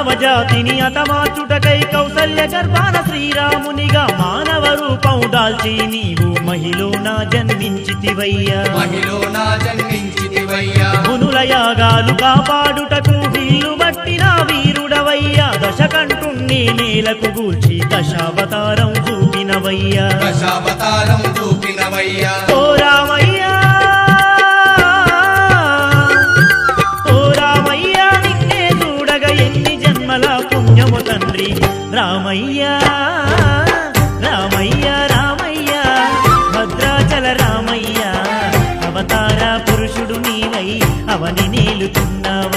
మానవ జాతిని అతమార్చుటకై కౌసల్య గర్భాన శ్రీరామునిగా మానవ రూపం దాల్చి నీవు మహిలో నా జన్మించితివయ్యా. మునుల యాగాలు కాపాడుటకు వీలు బట్టిన వీరుడవయ్యా. దశకంఠుణ్ణి నేలకు గూల్చి దశావతారం చూపినవయ్యా. దశావతారం చూపినవయ్యా. రామయ్యా రామయ్య రామయ్య భద్రాచల రామయ్య అవతార పురుషుడు నీవై అవని నేలుతున్నావై